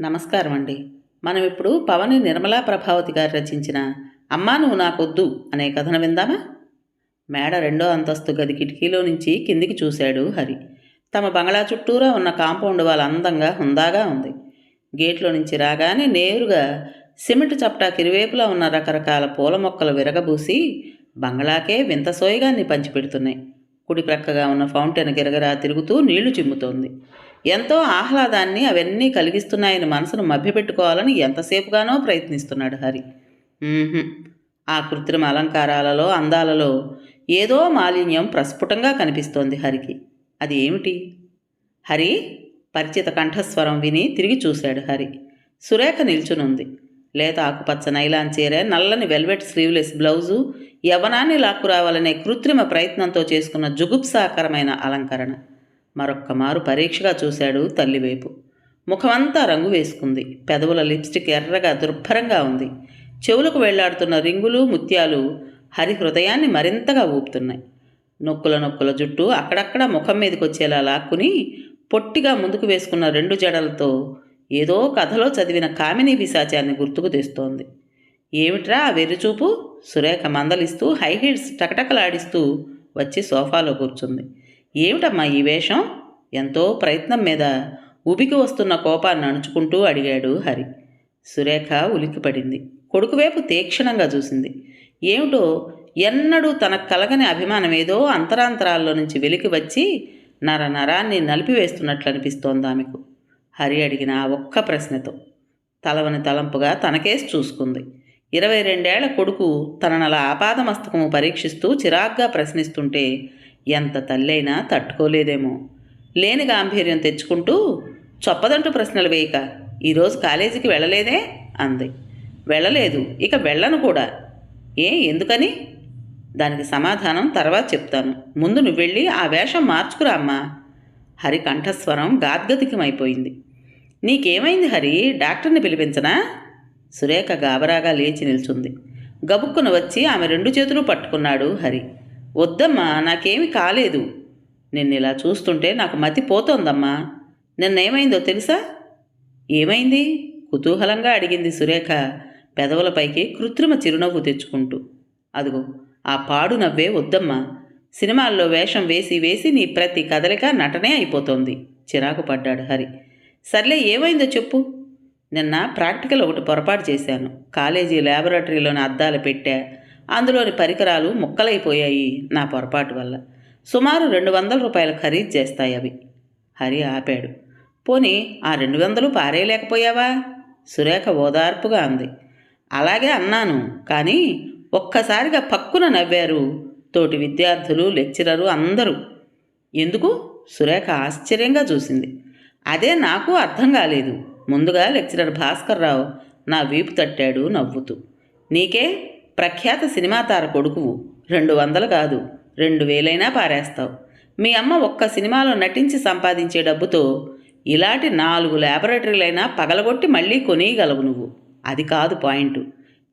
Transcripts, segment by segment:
నమస్కారం అండి మనం ఇప్పుడు పవని నిర్మలా ప్రభావతి గారు రచించిన అమ్మా నువ్వు నాకొద్దు అనే కథను విందామా? మేడ రెండో అంతస్తు గది కిటికీలో నుంచి కిందికి చూశాడు హరి. తమ బంగ్లా చుట్టూరా ఉన్న కాంపౌండ్ వాళ్ళ అందంగా హుందాగా ఉంది. గేట్లో నుంచి రాగానే నేరుగా సిమెంట్ చప్టాకి ఇరువైపులా ఉన్న రకరకాల పూల మొక్కలు విరగబూసి బంగ్లాకే వింత సోయగాన్ని పంచిపెడుతున్నాయి. కుడి ప్రక్కగా ఉన్న ఫౌంటైన్ గిరగరా తిరుగుతూ నీళ్ళు చిమ్ముతోంది. ఎంతో ఆహ్లాదాన్ని అవన్నీ కలిగిస్తున్నాయని మనసును మభ్యపెట్టుకోవాలని ఎంతసేపుగానో ప్రయత్నిస్తున్నాడు హరి. ఆ కృత్రిమ అలంకారాలలో అందాలలో ఏదో మాలిన్యం ప్రస్ఫుటంగా కనిపిస్తోంది హరికి. అది ఏమిటి? హరి పరిచిత కంఠస్వరం విని తిరిగి చూశాడు హరి. సురేఖ నిల్చునుంది. లేత ఆకుపచ్చ నైలాన్ చీర నల్లని వెల్వెట్ స్లీవ్లెస్ బ్లౌజు యవనాన్ని లాక్కురావాలనే కృత్రిమ ప్రయత్నంతో చేసుకున్న జుగుప్సాకరమైన అలంకరణ. మరొక్క మారు పరీక్షగా చూశాడు తల్లివైపు. ముఖమంతా రంగు వేసుకుంది. పెదవుల లిప్స్టిక్ ఎర్రగా దుర్భరంగా ఉంది. చెవులకు వెళ్ళాడుతున్న రింగులు ముత్యాలు హరి హృదయాన్ని మరింతగా ఊపుతున్నాయి. నొక్కుల నొక్కుల జుట్టు అక్కడక్కడ ముఖం మీదకి వచ్చేలా లాక్కుని పొట్టిగా ముందుకు వేసుకున్న రెండు జడలతో ఏదో కథలో చదివిన కామిని పిశాచాన్ని గుర్తుకు తెస్తోంది. ఏమిట్రా ఆ వెర్రిచూపు? సురేఖ మందలిస్తూ హై హీల్స్ టకటకలాడిస్తూ వచ్చి సోఫాలో కూర్చుంది. ఏమిటమ్మా ఈ వేషం? ఎంతో ప్రయత్నం మీద ఉబికి వస్తున్న కోపాన్ని అణుచుకుంటూ అడిగాడు హరి. సురేఖ ఉలిక్కిపడింది. కొడుకువైపు తీక్షణంగా చూసింది. ఏమిటో? ఎన్నడూ తనకు కలగని అభిమానం ఏదో అంతరాంతరాల్లో నుంచి వెలికి వచ్చి నర నరాన్ని నలిపివేస్తున్నట్లు అనిపిస్తోంది ఆమెకు. హరి అడిగిన ఆ ఒక్క ప్రశ్నతో తలవని తలంపుగా తనకేసి చూసుకుంది. ఇరవై రెండేళ్ళ కొడుకు తననలా ఆపాదమస్తకము పరీక్షిస్తూ చిరాగ్గా ప్రశ్నిస్తుంటే ఎంత తల్లైనా తట్టుకోలేదేమో. లేని గాంభీర్యం తెచ్చుకుంటూ చొప్పదంటూ ప్రశ్నలు వేయక ఈరోజు కాలేజీకి వెళ్ళలేదే? అంది. వెళ్ళలేదు ఇక వెళ్ళను కూడా. ఏ ఎందుకని? దానికి సమాధానం తర్వాత చెప్తాను. ముందు నువ్వు వెళ్ళి ఆ వేషం మార్చుకురా అమ్మా. హరి కంఠస్వరం గాద్గతికమైపోయింది. నీకేమైంది హరి? డాక్టర్ని పిలిపించనా? సురేఖ గాబరాగా లేచి నిల్చుంది. గబుక్కున వచ్చి ఆమె రెండు చేతులు పట్టుకున్నాడు హరి. వద్దమ్మా నాకేమి కాలేదు. నిన్ను ఇలా చూస్తుంటే నాకు మతి పోతోందమ్మా. నిన్నేమైందో తెలుసా? ఏమైంది? కుతూహలంగా అడిగింది సురేఖ పెదవులపైకి కృత్రిమ చిరునవ్వు తెచ్చుకుంటూ. అదిగో ఆ పాడు నవ్వే వద్దమ్మా. సినిమాల్లో వేషం వేసి వేసి నీ ప్రతి కదలిక నటనే అయిపోతోంది. చిరాకు పడ్డాడు హరి. సర్లే ఏమైందో చెప్పు. నిన్న ప్రాక్టికల్ ఒకటి పొరపాటు చేశాను. కాలేజీ ల్యాబొరేటరీలోని అద్దాలు పెట్టా. అందులోని పరికరాలు ముక్కలైపోయాయి నా పొరపాటు వల్ల. సుమారు రెండు వందల రూపాయల ఖరీదు చేస్తాయి అవి. హరి ఆపాడు. పోనీ ఆ రెండు వందలు పారేయలేకపోయావా? సురేఖ ఓదార్పుగా అంది. అలాగే అన్నాను కానీ ఒక్కసారిగా పక్కున నవ్వారు. తోటి విద్యార్థులు లెక్చరరు అందరూ. ఎందుకు? సురేఖ ఆశ్చర్యంగా చూసింది. అదే నాకు అర్థం కాలేదు. ముందుగా లెక్చరర్ భాస్కర్ రావు నా వీపు తట్టాడు నవ్వుతూ. నీకే? ప్రఖ్యాత సినిమా తార కొడుకువు. రెండు వందలు కాదు రెండు వేలైనా పారేస్తావు. మీ అమ్మ ఒక్క సినిమాలో నటించి సంపాదించే డబ్బుతో ఇలాంటి నాలుగు ల్యాబొరేటరీలైనా పగలగొట్టి మళ్ళీ కొనియగలవు నువ్వు. అది కాదు పాయింట్.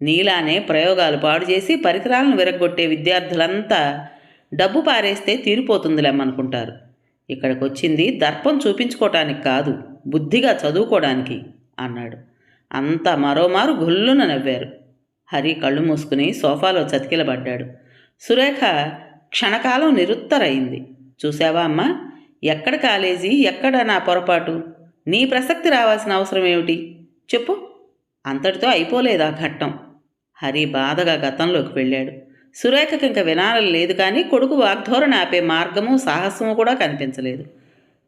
నీలానే ప్రయోగాలు పాడు చేసి పరికరాలను విరగొట్టే విద్యార్థులంతా డబ్బు పారేస్తే తీరిపోతుందిలేమనుకుంటారు. ఇక్కడికి వచ్చింది దర్పం చూపించుకోవటానికి కాదు బుద్ధిగా చదువుకోవడానికి అన్నాడు. అంతా మరోమారు గొల్లున నవ్వారు. హరి కళ్ళు మూసుకుని సోఫాలో చతికిలబడ్డాడు. సురేఖ క్షణకాలం నిరుత్తరైంది చూసావా అమ్మా? ఎక్కడ కాలేజీ? ఎక్కడ నా పొరపాటు? నీ ప్రసక్తి రావాల్సిన అవసరం ఏమిటి? చెప్పు. అంతటితో అయిపోలేదు ఆ ఘట్టం. హరి బాధగా గతంలోకి వెళ్ళాడు. సురేఖకి ఇంక వినాలని లేదు కానీ కొడుకు వాగ్ధోరణ ఆపే మార్గము సాహసము కూడా కనిపించలేదు.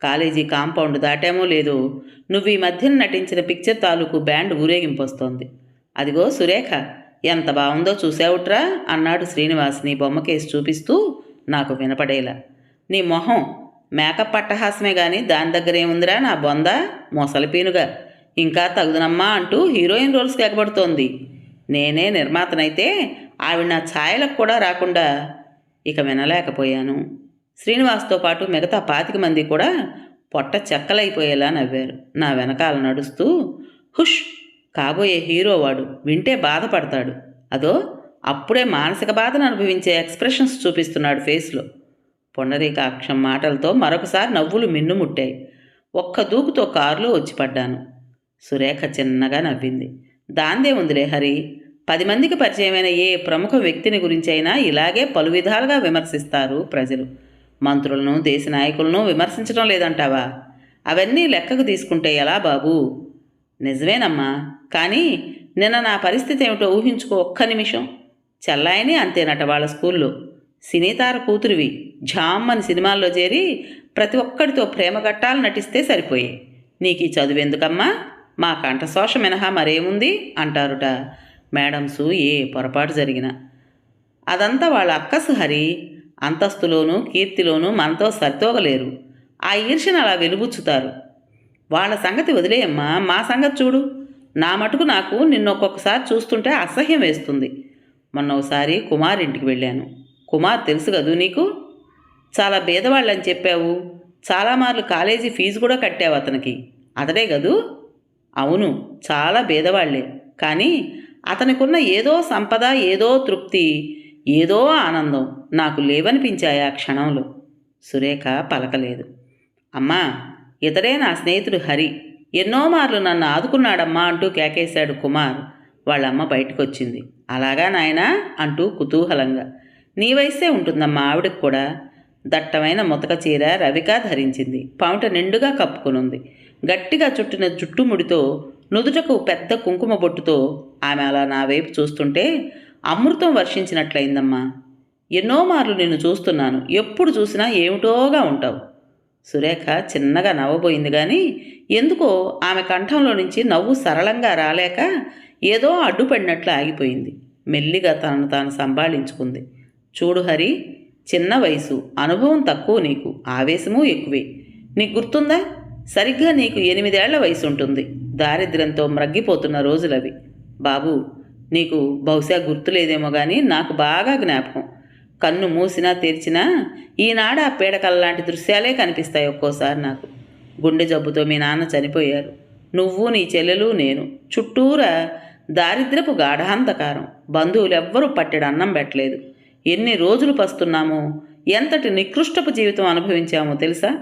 కాలేజీ కాంపౌండ్ దాటామో లేదో నువ్వు ఈ మధ్యన నటించిన పిక్చర్ తాలూకు బ్యాండ్ ఊరేగింపు వస్తోంది. అదిగో సురేఖ. ఎంత బాగుందో చూసావుట్రా అన్నాడు శ్రీనివాస్ని బొమ్మకేసి చూపిస్తూ నాకు వినపడేలా. నీ మొహం మేకప్ పట్టహాసమే కానీ దాని దగ్గర ఏముందిరా నా బొంద? మొసలిపీనుగా ఇంకా తగుదనమ్మా అంటూ హీరోయిన్ రోల్స్కి ఎగబడుతోంది. నేనే నిర్మాతనైతే ఆవిడ నా ఛాయలకు కూడా రాకుండా ఇక వినలేకపోయాను. శ్రీనివాస్తో పాటు మిగతా పాతిక మంది కూడా పొట్ట చెక్కలైపోయేలా నవ్వారు. నా వెనకాల నడుస్తూ హుష్! కాబోయే హీరో వాడు వింటే బాధపడతాడు. అదో అప్పుడే మానసిక బాధను అనుభవించే ఎక్స్ప్రెషన్స్ చూపిస్తున్నాడు ఫేస్లో. పొండరీకాక్షం మాటలతో మరొకసారి నవ్వులు మిన్నుముట్టాయి. ఒక్క దూకుతో కారులో వచ్చి పడ్డాను. సురేఖ చిన్నగా నవ్వింది. దాందే ఉందిలే హరి. పది మందికి పరిచయమైన ఏ ప్రముఖ వ్యక్తిని గురించి అయినా ఇలాగే పలు విధాలుగా విమర్శిస్తారు ప్రజలు. మంత్రులను దేశ నాయకులను విమర్శించడం లేదంటావా? అవన్నీ లెక్కకు తీసుకుంటే ఎలా బాబూ? నిజమేనమ్మా. కానీ నిన్న నా పరిస్థితి ఏమిటో ఊహించుకో ఒక్క నిమిషం. చెల్లాయని అంతేనట వాళ్ళ స్కూల్లో. సినీతార కూతురివి. ఝామ్ అని సినిమాల్లో చేరి ప్రతి ఒక్కడితో ప్రేమ కట్టాలు నటిస్తే సరిపోయే. నీకు ఈ చదువు ఎందుకమ్మా? మా కంఠశోష మినహా మరేముంది? అంటారుట. మేడమ్సు ఏ పొరపాటు జరిగిన. అదంతా వాళ్ళ అక్కసు హరి. అంతస్తులోనూ కీర్తిలోనూ మనతో సరితోగలేరు. ఆ ఈర్షను అలా వెలుబుచ్చుతారు. వాళ్ళ సంగతి వదిలేయమ్మా. మా సంగతి చూడు. నా మటుకు నాకు నిన్న ఒక్కొక్కసారి చూస్తుంటే అసహ్యం వేస్తుంది. మొన్న ఒకసారి కుమార్ ఇంటికి వెళ్ళాను. కుమార్ తెలుసు కదూ నీకు? చాలా బీదవాళ్ళని చెప్పావు. చాలామార్లు కాలేజీ ఫీజు కూడా కట్టావు అతనికి. అతడే కదూ? అవును చాలా బీదవాళ్ళే కానీ అతనికున్న ఏదో సంపద ఏదో తృప్తి ఏదో ఆనందం నాకు లేవనిపించాయి ఆ క్షణంలో. సురేఖ పలకలేదు. అమ్మా ఇతడే నా స్నేహితుడు హరి. ఎన్నో మార్లు నన్ను ఆదుకున్నాడమ్మా అంటూ కేకేశాడు కుమార్. వాళ్ళమ్మ బయటకొచ్చింది. అలాగా నాయనా అంటూ కుతూహలంగా. నీ వయసే ఉంటుందమ్మా ఆవిడకి కూడా. దట్టమైన ముతక చీర రవిక ధరించింది. పావుట నిండుగా కప్పుకునుంది. గట్టిగా చుట్టిన జుట్టుముడితో నుదుటకు పెద్ద కుంకుమ బొట్టుతో ఆమె అలా నా వైపు చూస్తుంటే అమృతం వర్షించినట్లయిందమ్మా. ఎన్నో మార్లు నిన్ను చూస్తున్నాను. ఎప్పుడు చూసినా ఏమిటోగా ఉంటావు. సురేఖ చిన్నగా నవ్వబోయింది కానీ ఎందుకో ఆమె కంఠంలో నుంచి నవ్వు సరళంగా రాలేక ఏదో అడ్డుపడినట్లు ఆగిపోయింది. మెల్లిగా తనను తాను సంభాళించుకుంది. చూడు హరి చిన్న వయసు అనుభవం తక్కువ నీకు ఆవేశము ఎక్కువే. నీకు గుర్తుందా? సరిగ్గా నీకు ఎనిమిదేళ్ళ వయసు ఉంటుంది దారిద్ర్యంతో మ్రగ్గిపోతున్న రోజులవి. బాబు నీకు బహుశా గుర్తులేదేమో కానీ నాకు బాగా జ్ఞాపకం. కన్ను మూసినా తెరిచినా ఈనాడు ఆ పీడకల్లాంటి దృశ్యాలే కనిపిస్తాయి ఒక్కోసారి నాకు. గుండె జబ్బుతో మీ నాన్న చనిపోయారు. నువ్వు నీ చెల్లెలు నేను. చుట్టూరా దారిద్రపు గాఢాంధకారం. బంధువులెవ్వరూ పట్టెడు అన్నం పెట్టలేదు. ఎన్ని రోజులు పస్తున్నామో ఎంతటి నికృష్టపు జీవితం అనుభవించామో తెలుసా?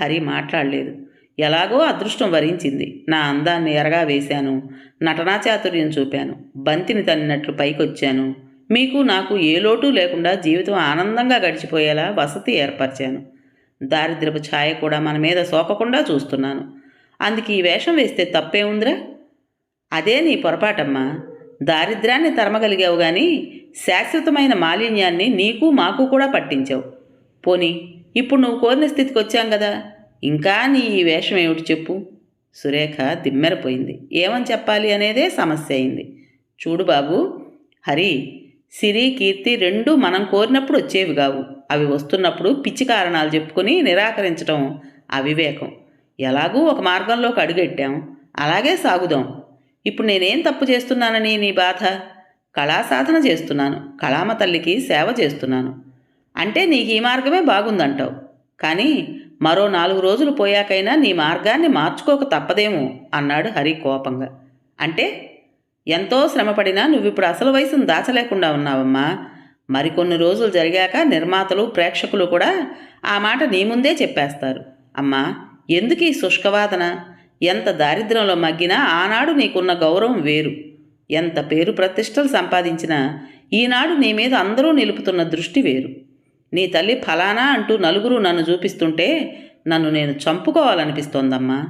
హరి మాట్లాడలేదు. ఎలాగో అదృష్టం వరించింది. నా అందాన్ని ఎరగా వేశాను నటనా చాతుర్యం చూపాను. బంతిని తన్నినట్లు పైకొచ్చాను. మీకు నాకు ఏ లోటు లేకుండా జీవితం ఆనందంగా గడిచిపోయేలా వసతి ఏర్పరిచాను. దారిద్రపు ఛాయ కూడా మన మీద సోకకుండా చూస్తున్నాను. అందుకు ఈ వేషం వేస్తే తప్పే ఉందిరా? అదే నీ పొరపాటమ్మా. దారిద్ర్యాన్ని తరమగలిగావు కానీ శాశ్వతమైన మాలిన్యాన్ని నీకు మాకు కూడా పట్టించావు. పోనీ ఇప్పుడు నువ్వు కోరిన స్థితికి వచ్చాం కదా ఇంకా నీ ఈ వేషం ఏమిటి చెప్పు? సురేఖ దిమ్మెరపోయింది. ఏమని చెప్పాలి అనేదే సమస్య అయింది. చూడు బాబు హరి సిరి కీర్తి రెండు మనం కోరినప్పుడు వచ్చేవి కావు. అవి వస్తున్నప్పుడు పిచ్చి కారణాలు చెప్పుకొని నిరాకరించడం అవివేకం. ఎలాగూ ఒక మార్గంలోకి అడుగెట్టాం. అలాగే సాగుదాం. ఇప్పుడు నేనేం తప్పు చేస్తున్నానని నీ బాధ? కళా సాధన చేస్తున్నాను. కళామ తల్లికి సేవ చేస్తున్నాను. అంటే నీకు ఈ మార్గమే బాగుందంటావు. కానీ మరో నాలుగు రోజులు పోయాకైనా నీ మార్గాన్ని మార్చుకోక తప్పదేమో అన్నాడు హరి కోపంగా. అంటే ఎంతో శ్రమపడినా నువ్విప్పుడు అసలు వయసును దాచలేకుండా ఉన్నావమ్మా. మరికొన్ని రోజులు జరిగాక నిర్మాతలు ప్రేక్షకులు కూడా ఆ మాట నీ ముందే చెప్పేస్తారు. అమ్మా ఎందుకు ఈ శుష్కవాదన? ఎంత దారిద్ర్యంలో మగ్గినా ఆనాడు నీకున్న గౌరవం వేరు. ఎంత పేరు ప్రతిష్టలు సంపాదించినా ఈనాడు నీ మీద అందరూ నిలుపుతున్న దృష్టి వేరు. నీ తల్లి ఫలానా అంటూ నలుగురు నన్ను చూపిస్తుంటే నన్ను నేను చంపుకోవాలనిపిస్తోందమ్మా.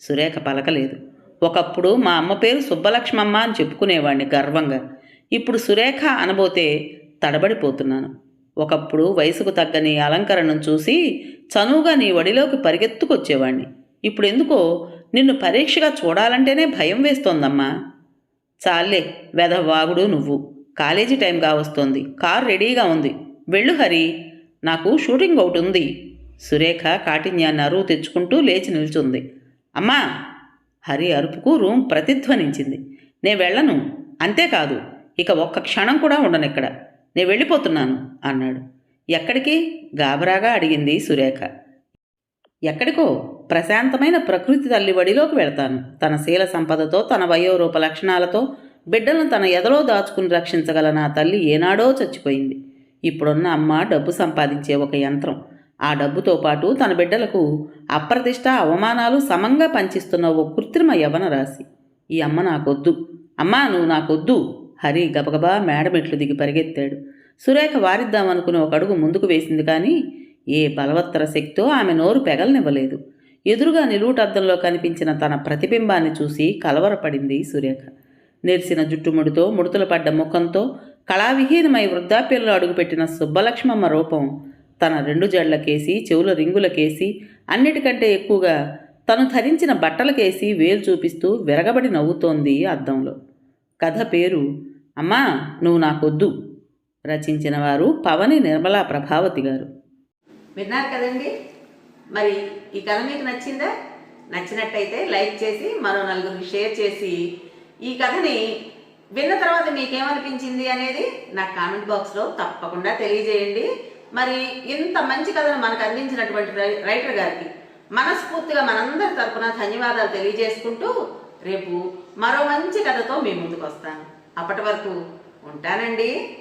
సురేఖ పలకలేదు. ఒకప్పుడు మా అమ్మ పేరు సుబ్బలక్ష్మమ్మ అని చెప్పుకునేవాడిని గర్వంగా. ఇప్పుడు సురేఖ అనబోతే తడబడిపోతున్నాను. ఒకప్పుడు వయసుకు తగ్గ నీ అలంకరణను చూసి చనువుగా నీ వడిలోకి పరిగెత్తుకొచ్చేవాణ్ణి. ఇప్పుడు ఎందుకో నిన్ను పరీక్షగా చూడాలంటేనే భయం వేస్తోందమ్మా. చాలే వెధవాగుడు నువ్వు. కాలేజీ టైం కావస్తోంది కారు రెడీగా ఉంది. వెళ్ళు హరి. నాకు షూటింగ్ ఒకటి ఉంది. సురేఖ కాఠిన్యాన్ని అరువు తెచ్చుకుంటూ లేచి నిల్చుంది. అమ్మా! హరి అరుపుకు రూమ్ ప్రతిధ్వనించింది. నే వెళ్ళను. అంతేకాదు ఇక ఒక్క క్షణం కూడా ఉండనిక్కడ నే వెళ్ళిపోతున్నాను అన్నాడు. ఎక్కడికి? గాబరాగా అడిగింది సురేఖ. ఎక్కడికో? ప్రశాంతమైన ప్రకృతి తల్లి వడిలోకి వెళ్తాను. తన శీల సంపదతో తన వయోరూప లక్షణాలతో బిడ్డలను తన ఎదలో దాచుకుని రక్షించగల నా తల్లి ఏనాడో చచ్చిపోయింది. ఇప్పుడున్న అమ్మ డబ్బు సంపాదించే ఒక యంత్రం. ఆ డబ్బుతో పాటు తన బిడ్డలకు అప్రతిష్ట అవమానాలు సమంగా పంచిస్తున్న ఓ కృత్రిమ యవన రాశి. ఈ అమ్మ నాకొద్దు. అమ్మా నువ్వు నాకొద్దు. హరి గబగబా మేడమెట్లు దిగి పరిగెత్తాడు. సురేఖ వారిద్దామనుకుని ఒక అడుగు ముందుకు వేసింది కానీ ఏ బలవత్తర శక్తో ఆమె నోరు పెగలనివ్వలేదు. ఎదురుగా నిలువుటద్దంలో కనిపించిన తన ప్రతిబింబాన్ని చూసి కలవరపడింది సురేఖ. నెరిసిన జుట్టుముడితో ముడుతలు పడ్డ ముఖంతో కళావిహీనమై వృద్ధాప్యంలో అడుగుపెట్టిన సుబ్బలక్ష్మమ్మ రూపం తన రెండు జళ్ళకేసి చెవుల రింగులకేసి అన్నిటికంటే ఎక్కువగా తను ధరించిన బట్టలకేసి వేలు చూపిస్తూ విరగబడి నవ్వుతోంది అద్దంలో. కథ పేరు అమ్మా నువ్వు నాకొద్దు రచించిన వారు పవని నిర్మలా ప్రభావతి గారు. విన్నారు కదండి? మరి ఈ కథ మీకు నచ్చిందా? నచ్చినట్టయితే లైక్ చేసి మరో నలుగురికి షేర్ చేసి ఈ కథని విన్న తర్వాత మీకేమనిపించింది అనేది నాకు కామెంట్ బాక్స్లో తప్పకుండా తెలియజేయండి. మరి ఇంత మంచి కథను మనకు అందించినటువంటి రై- రైటర్ గారికి మనస్ఫూర్తిగా మనందరి తరపున ధన్యవాదాలు తెలియజేసుకుంటూ రేపు మరో మంచి కథతో మీ ముందుకు వస్తాను. అప్పటి వరకు ఉంటానండి.